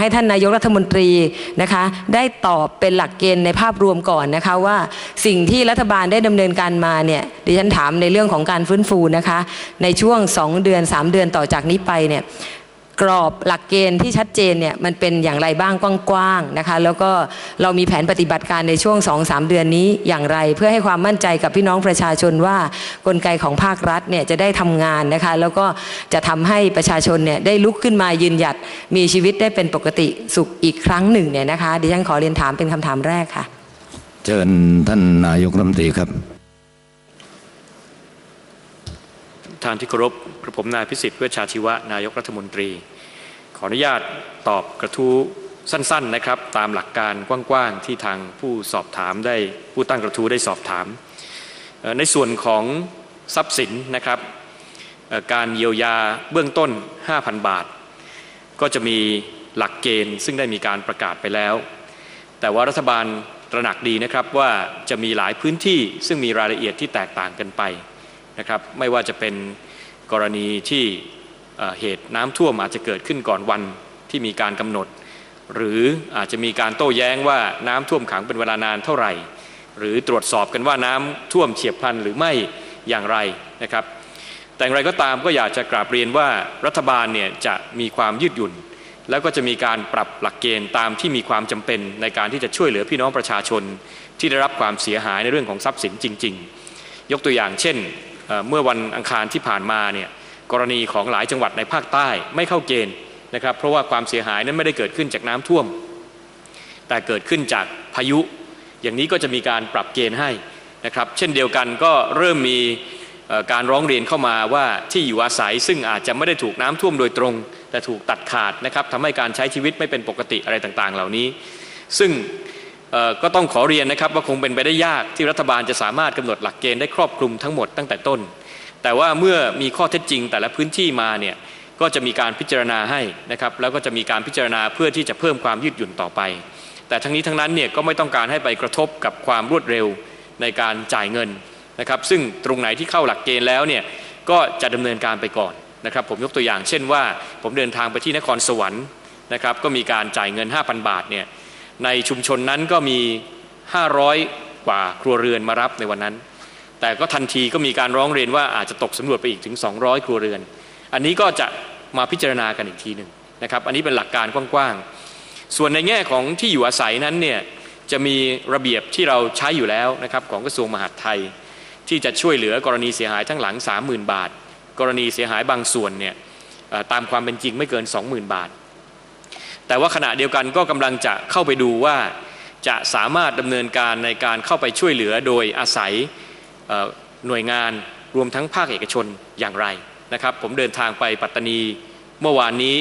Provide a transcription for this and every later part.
ให้ท่านนายกรัฐมนตรีนะคะได้ตอบเป็นหลักเกณฑ์ในภาพรวมก่อนนะคะว่าสิ่งที่รัฐบาลได้ดำเนินการมาเนี่ยดิฉันถามในเรื่องของการฟื้นฟูนะคะในช่วง 2 เดือน 3 เดือนต่อจากนี้ไปเนี่ย กรอบหลักเกณฑ์ที่ชัดเจนเนี่ยมันเป็นอย่างไรบ้างกว้างๆนะคะแล้วก็เรามีแผนปฏิบัติการในช่วง 2-3 เดือนนี้อย่างไร เพื่อให้ความมั่นใจกับพี่น้องประชาชนว่ากลไกของภาครัฐเนี่ยจะได้ทำงานนะคะแล้วก็จะทำให้ประชาชนเนี่ยได้ลุกขึ้นมายืนหยัดมีชีวิตได้เป็นปกติสุขอีกครั้งหนึ่งเนี่ยนะคะดิฉันขอเรียนถามเป็นคำถามแรกค่ะ เชิญท่านนายกรัฐมนตรีครับทานที่เคารพกระผมนายพิสิทธิ์เวชชาชีวะ นายกรัฐมนตรีข ออนุญาตตอบกระทู้สั้นๆนะครับ ตามหลักการกว้างๆที่ทางผู้สอบถามได้ผู้ตั้งกระทู้ได้สอบถาม ในส่วนของทรัพย์สินนะครับ การเยียวยาเบื้องต้น 5,000 บาท ก็จะมีหลักเกณฑ์ซึ่งได้มีการประกาศไปแล้ว แต่ว่ารัฐบาลตระหนักดีนะครับว่าจะมีหลายพื้นที่ซึ่งมีรายละเอียดที่แตกต่างกันไปนะครับ ไม่ว่าจะเป็นกรณีที่ เหตุน้ำท่วมอาจจะเกิดขึ้นก่อนวันที่มีการกำหนด หรืออาจจะมีการโต้แย้งว่าน้ำท่วมขังเป็นเวลานานเท่าไหร่ หรือตรวจสอบกันว่าน้ำท่วมเฉียบพลันหรือไม่อย่างไรนะครับแต่อย่างไรก็ตามก็อยากจะกราบเรียนว่ารัฐบาลเนี่ยจะมีความยืดหยุ่น แล้วก็จะมีการปรับหลักเกณฑ์ตามที่มีความจำเป็นในการที่จะช่วยเหลือพี่น้องประชาชน ที่ได้รับความเสียหายในเรื่องของทรัพย์สินจริง ๆ ยกตัวอย่างเช่น เมื่อวันอังคารที่ผ่านมาเนี่ย กรณีของหลายจังหวัดในภาคใต้ไม่เข้าเกณฑ์นะครับเพราะว่าความเสียหายนั้นไม่ได้เกิดขึ้นจากน้ำท่วม แต่เกิดขึ้นจากพายุ อย่างนี้ก็จะมีการปรับเกณฑ์ให้นะครับเช่นเดียวกันก็เริ่มมีการร้องเรียนเข้ามาว่าที่อยู่อาศัย ซึ่งอาจจะไม่ได้ถูกน้ำท่วมโดยตรง แต่ถูกตัดขาดนะครับทำให้การใช้ชีวิตไม่เป็นปกติอะไรต่างๆ เหล่านี้ ซึ่งก็ต้องขอเรียนนะครับว่าคงเป็นไปได้ยากที่รัฐบาลจะสามารถกำหนดหลักเกณฑ์ได้ครอบคลุมทั้งหมดตั้งแต่ต้น แต่ว่าเมื่อมีข้อเท็จจริงแต่ละพื้นที่มาเนี่ยก็จะมีการพิจารณาให้นะครับแล้วก็จะมีการพิจารณาเพื่อที่จะเพิ่มความยืดหยุ่นต่อไป แต่ทั้งนี้ทั้งนั้นเนี่ยก็ไม่ต้องการให้ไปกระทบกับความรวดเร็วในการจ่ายเงินนะครับ ซึ่งตรงไหนที่เข้าหลักเกณฑ์แล้วเนี่ยก็จะดำเนินการไปก่อนนะครับ ผมยกตัวอย่าง เช่นว่าผมเดินทางไปที่นครสวรรค์นะครับก็มีการจ่ายเงิน 5,000 บาทเนี่ยในชุมชนนั้นก็มี 500 กว่าครัวเรือนมารับในวันนั้น แต่ก็ทันทีก็มีการร้องเรียนว่าอาจจะตกสำรวจไปอีกถึง 200 ครัวเรือน อันนี้ก็จะมาพิจารณากันอีกทีหนึ่งนะครับอันนี้เป็นหลักการกว้างๆ ส่วนในแง่ของที่อยู่อาศัยนั้นเนี่ยจะมีระเบียบที่เราใช้อยู่แล้วนะครับของกระทรวงมหาดไทย ที่จะช่วยเหลือกรณีเสียหายทั้งหลัง 30,000 บาท กรณีเสียหายบางส่วนเนี่ยตามความเป็นจริงไม่เกิน 20,000 บาท แต่ว่าขณะเดียวกันก็กำลังจะเข้าไปดูว่าจะสามารถดำเนินการในการเข้าไปช่วยเหลือโดยอาศัย หน่วยงานรวมทั้งภาคเอกชนอย่างไรนะครับผมเดินทางไปปัตตานีเมื่อวานนี้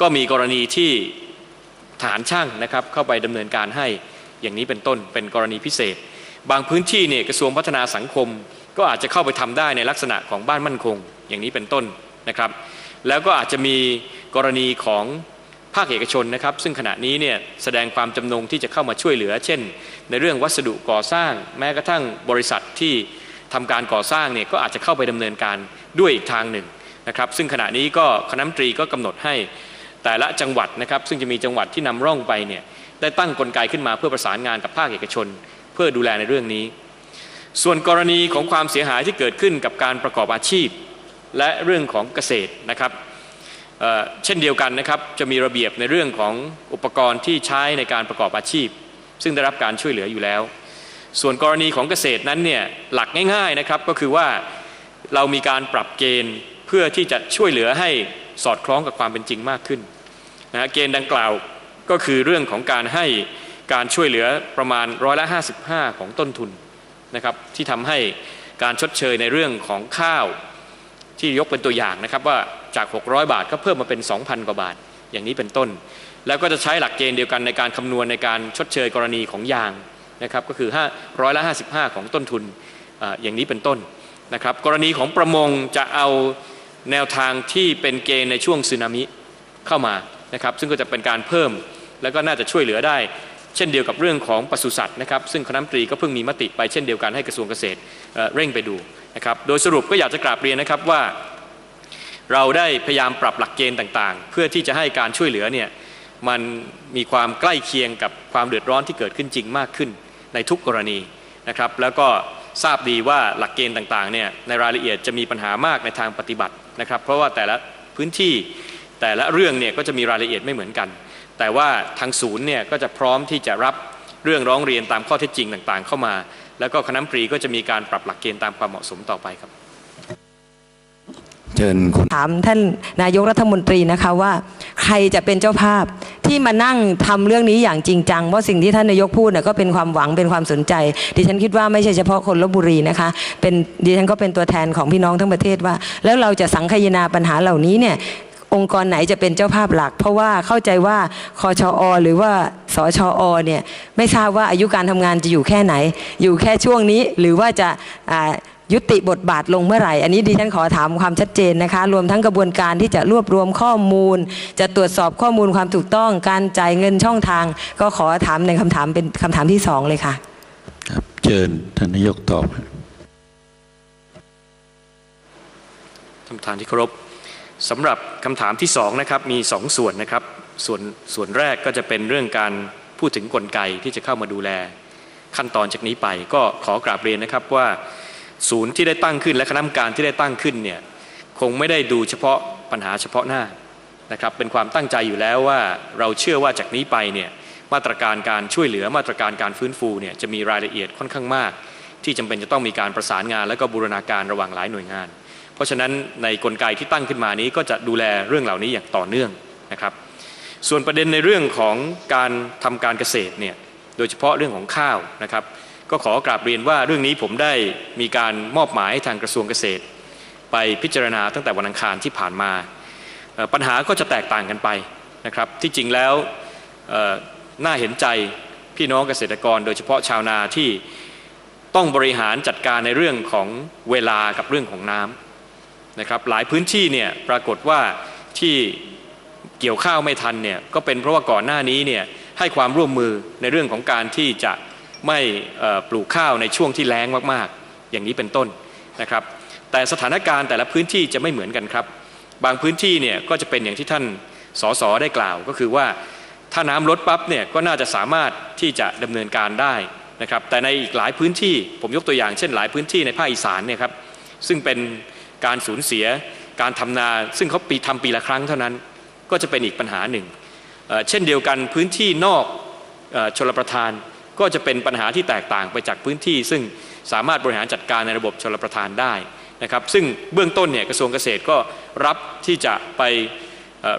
ก็มีกรณีที่ทหารช่างนะครับเข้าไปดำเนินการให้อย่างนี้เป็นต้นเป็นกรณีพิเศษ บางพื้นที่เนี่ยกระทรวงพัฒนาสังคม ก็อาจจะเข้าไปทำได้ในลักษณะของบ้านมั่นคง อย่างนี้เป็นต้นนะครับ แล้วก็อาจจะมีกรณีของ ภาคเอกชนนะครับ ซึ่งขณะนี้เนี่ยแสดงความจำนงที่จะเข้ามาช่วยเหลือ เช่น ในเรื่องวัสดุก่อสร้าง แม้กระทั่งบริษัทที่ทำการก่อสร้างเนี่ยก็อาจจะเข้าไปดำเนินการด้วยอีกทางหนึ่งนะครับซึ่งขณะนี้ก็คณะรัฐมนตรีก็กำหนดให้แต่ละจังหวัดนะครับ ซึ่งจะมีจังหวัดที่นำร่องไปเนี่ยได้ตั้งกลไกขึ้นมาเพื่อประสานงานกับภาคเอกชน เพื่อดูแลในเรื่องนี้ ส่วนกรณีของความเสียหายที่เกิดขึ้นกับการประกอบอาชีพ และเรื่องของเกษตรนะครับ เช่นเดียวกันนะครับจะมีระเบียบในเรื่องของอุปกรณ์ที่ใช้ในการประกอบอาชีพ ซึ่งได้รับการช่วยเหลืออยู่แล้ว ส่วนกรณีของเกษตรนั้นเนี่ยหลักง่ายๆนะครับก็คือว่าเรามีการปรับเกณฑ์เพื่อที่จะช่วยเหลือให้สอดคล้องกับความเป็นจริงมากขึ้นนะเกณฑ์ดังกล่าวก็คือเรื่องของการให้การช่วยเหลือประมาณร้อยละ55 ของต้นทุนนะครับที่ทำให้การชดเชยในเรื่องของข้าวที่ยกเป็นตัวอย่างนะครับว่า จาก 600 บาทก็เพิ่มมาเป็น 2,000 กว่าบาท อย่างนี้เป็นต้น แล้วก็จะใช้หลักเกณฑ์เดียวกันในการคำนวณในการชดเชยกรณีของยางนะครับก็คือ5ร้อยละ55 ของต้นทุนอ่ออย่างนี้เป็นต้นนะครับกรณีของประมงจะเอาแนวทางที่เป็นเกณฑ์ในช่วงสึนามิเข้ามานะครับซึ่งก็จะเป็นการเพิ่มแล้วก็น่าจะช่วยเหลือได้ เช่นเดียวกับเรื่องของปศุสัตว์นะครับซึ่งคณะมนตรีก็เพิ่งมีมติไปเช่นเดียวกันให้กระทรวงเกษตรเร่งไปดูนะครับโดยสรุปก็อยากจะกราบเรียนนะครับว่า เราได้พยายามปรับหลักเกณฑ์ต่างๆ เพื่อที่จะให้การช่วยเหลือเนี่ยมันมีความใกล้เคียงกับความเดือดร้อนที่เกิดขึ้นจริงมากขึ้นในทุกกรณีนะครับ แล้วก็ทราบดีว่าหลักเกณฑ์ต่างๆเนี่ยในรายละเอียดจะมีปัญหามากในทางปฏิบัตินะครับ เพราะว่าแต่ละพื้นที่แต่ละเรื่องเนี่ยก็จะมีรายละเอียดไม่เหมือนกัน แต่ว่าทางศูนย์เนี่ยก็จะพร้อมที่จะรับเรื่องร้องเรียนตามข้อเท็จจริงต่างๆ เข้ามา แล้วก็คณะมนตรีก็จะมีการปรับหลักเกณฑ์ตามความเหมาะสมต่อไปครับ เชิญคุณถามท่านนายกรัฐมนตรีนะคะว่า ใครจะเป็นเจ้าภาพที่มานั่งทำเรื่องนี้อย่างจริงจังเพราะสิ่งที่ท่านนายกพูดน่ะก็เป็นความหวังเป็นความสนใจ ดิฉันคิดว่าไม่ใช่เฉพาะคนลบบุรีนะคะเป็นดิฉันก็เป็นตัวแทนของพี่น้องทั้งประเทศว่า แล้วเราจะสังคายนาปัญหาเหล่านี้เนี่ยองค์กรไหนจะเป็นเจ้าภาพหลัก เพราะว่าเข้าใจว่าคอชอหรือว่าสชอเนี่ยไม่ทราบว่าอายุการทำงานจะอยู่แค่ไหน อยู่แค่ช่วงนี้หรือว่าจะอ่า ยุติบทบาทลงเมื่อไหร่ อันนี้ดิฉันขอถามความชัดเจนนะคะ รวมทั้งกระบวนการที่จะรวบรวมข้อมูล จะตรวจสอบข้อมูลความถูกต้อง การจ่ายเงินช่องทาง ก็ขอถามในคำถามเป็นคำถามที่สองเลยค่ะ ครับเชิญท่านนายกตอบท่านประธานที่เคารพสำหรับคำถามที่สองนะครับมีสองส่วนนะครับส่วนส่วนแรกก็จะเป็นเรื่องการพูดถึงกลไกที่จะเข้ามาดูแล ขั้นตอนจากนี้ไปก็ขอกราบเรียนนะครับว่า ศูนย์ที่ได้ตั้งขึ้นและคณะกรรมการที่ได้ตั้งขึ้นเนี่ยคงไม่ได้ดูเฉพาะปัญหาเฉพาะหน้านะครับเป็นความตั้งใจอยู่แล้วว่าเราเชื่อว่าจากนี้ไปเนี่ยมาตรการการช่วยเหลือมาตรการการฟื้นฟูเนี่ยจะมีรายละเอียดค่อนข้างมาก ที่จำเป็นจะต้องมีการประสานงาน และก็บูรณาการระหว่างหลายหน่วยงาน เพราะฉะนั้นในกลไกที่ตั้งขึ้นมานี้ก็จะดูแลเรื่องเหล่านี้อย่างต่อเนื่องนะครับ ส่วนประเด็นในเรื่องของการทำการเกษตรเนี่ยโดยเฉพาะเรื่องของข้าวนะครับ ก็ขอกราบเรียนว่าเรื่องนี้ผมได้มีการมอบหมายให้ทางกระทรวงเกษตร ไปพิจารณาตั้งแต่วันอังคารที่ผ่านมา ปัญหาก็จะแตกต่างกันไปนะครับที่จริงแล้วน่าเห็นใจพี่น้องเกษตรกร โดยเฉพาะชาวนาที่ต้องบริหารจัดการในเรื่องของเวลากับเรื่องของน้ำนะครับหลายพื้นที่เนี่ยปรากฏว่าที่เกี่ยวข้าวไม่ทันเนี่ยก็เป็นเพราะว่าก่อนหน้านี้เนี่ยให้ความร่วมมือในเรื่องของการที่จะ ไม่ปลูกข้าวในช่วงที่แล้งมากๆ อย่างนี้เป็นต้นนะครับ แต่สถานการณ์แต่ละพื้นที่จะไม่เหมือนกันครับ บางพื้นที่เนี่ยก็จะเป็นอย่างที่ท่านสสได้กล่าว ก็คือว่าถ้าน้ำลดปั๊บเนี่ยก็น่าจะสามารถที่จะดำเนินการได้นะครับ แต่ในอีกหลายพื้นที่ผมยกตัวอย่างเช่น หลายพื้นที่ในภาคอีสานเนี่ยครับซึ่งเป็นการสูญเสียการทำนา ซึ่งเขาปีทำปีละครั้งเท่านั้น ก็จะเป็นอีกปัญหาหนึ่งเช่นเดียวกันพื้นที่นอกออชลประทาน ก็จะเป็นปัญหาที่แตกต่างไปจากพื้นที่ ซึ่งสามารถบริหารจัดการในระบบชลประทานได้นะครับ ซึ่งเบื้องต้นเนี่ยกระทรวงเกษตรก็รับที่จะไป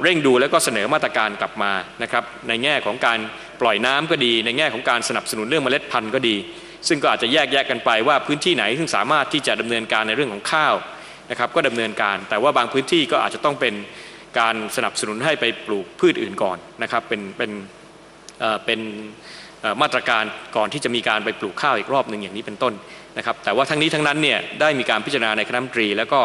เร่งดูแล้วก็เสนอมาตรการกลับมานะครับในแง่ของการปล่อยน้ำก็ดี ในแง่ของการสนับสนุนเรื่องเมล็ดพันธุ์ก็ดี ซึ่งก็อาจจะแยกแยะกันไปว่าพื้นที่ไหนซึ่งสามารถที่จะดำเนินการในเรื่องของข้าวนะครับก็ดำเนินการ แต่ว่าบางพื้นที่ก็อาจจะต้องเป็นการสนับสนุนให้ไปปลูกพืชอื่นก่อนนะครับเป็นเป็นเอ่อเป็นเอ่อ มาตรการก่อนที่จะมีการไปปลูกข้าวอีกรอบหนึ่งอย่างนี้เป็นต้นนะครับแต่ว่าทั้งนี้ทั้งนั้นเนี่ยได้มีการพิจารณาในคณะรัฐมนตรี แล้วก็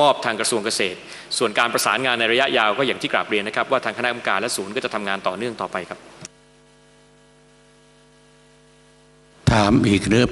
มอบทางกระทรวงเกษตร ส่วนการประสานงานในระยะยาวก็อย่างที่กราบเรียนนะครับ ว่าทางคณะกรรมการและศูนย์ก็จะทำงานต่อเนื่องต่อไปครับ ถามอีกเรื่อง